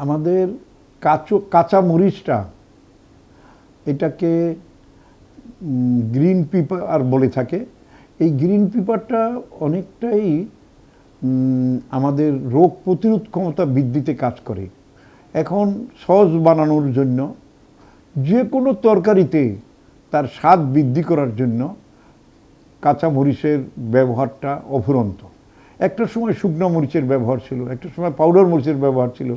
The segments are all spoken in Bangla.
আমাদের কাঁচো, কাঁচা মরিচটা এটাকে গ্রিন পিপার বলে থাকে। এই গ্রিন পিপারটা অনেকটাই আমাদের রোগ প্রতিরোধ ক্ষমতা বৃদ্ধিতে কাজ করে। এখন সস বানানোর জন্য যে কোনো তরকারিতে তার স্বাদ বৃদ্ধি করার জন্য কাঁচা মরিচের ব্যবহারটা অফুরন্ত। একটা সময় শুকনো মরিচের ব্যবহার ছিল, একটা সময় পাউডার মরিচের ব্যবহার ছিল।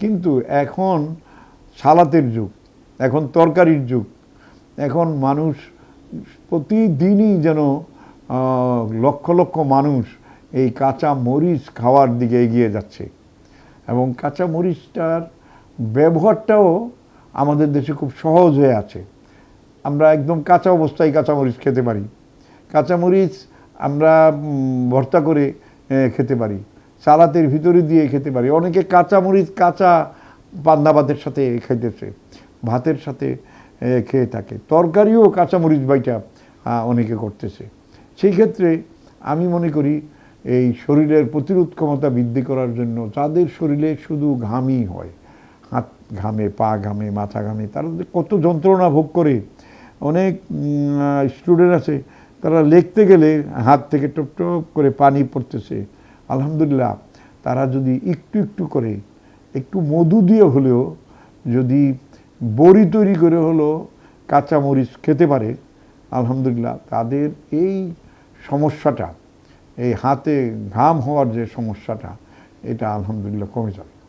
কিন্তু এখন সালাতের যুগ, এখন তরকারির যুগ, এখন মানুষ প্রতিদিনই যেন লক্ষ লক্ষ মানুষ এই কাঁচা মরিচ খাওয়ার দিকে এগিয়ে যাচ্ছে। এবং কাঁচা মরিচটার ব্যবহারটাও আমাদের দেশে খুব সহজ হয়ে আছে। আমরা একদম কাঁচা অবস্থায় কাঁচামরিচ খেতে পারি। কাঁচামরিচ আমরা ভর্তা করে খেতে পারি। সালাতের ভিতরে দিয়ে খেতে পারি। অনেকে কাঁচামরিচ, কাঁচা পান্না ভাতের সাথে খাইতেছে, ভাতের সাথে খেয়ে থাকে। তরকারিও কাঁচামরিচ বাইটা অনেকে করতেছে। সেই ক্ষেত্রে আমি মনে করি, এই শরীরের প্রতিরোধ ক্ষমতা বৃদ্ধি করার জন্য যাদের শরীরে শুধু ঘামই হয়, হাত ঘামে, পা ঘামে, মাথা ঘামে, তারা কত যন্ত্রণা ভোগ করে। অনেক স্টুডেন্ট আছে তারা লিখতে গেলে হাত থেকে টপ টপ করে পানি পড়তেছে। আলহামদুলিল্লাহ, তারা যদি একটু একটু করে, একটু মধু দিয়ে হলেও, যদি বড়ি তৈরি করে হলো কাঁচামরিচ খেতে পারে, আলহামদুলিল্লাহ, তাদের এই সমস্যাটা, এই হাতে ঘাম হওয়ার যে সমস্যাটা, এটা আলহামদুলিল্লাহ কমে যাবে।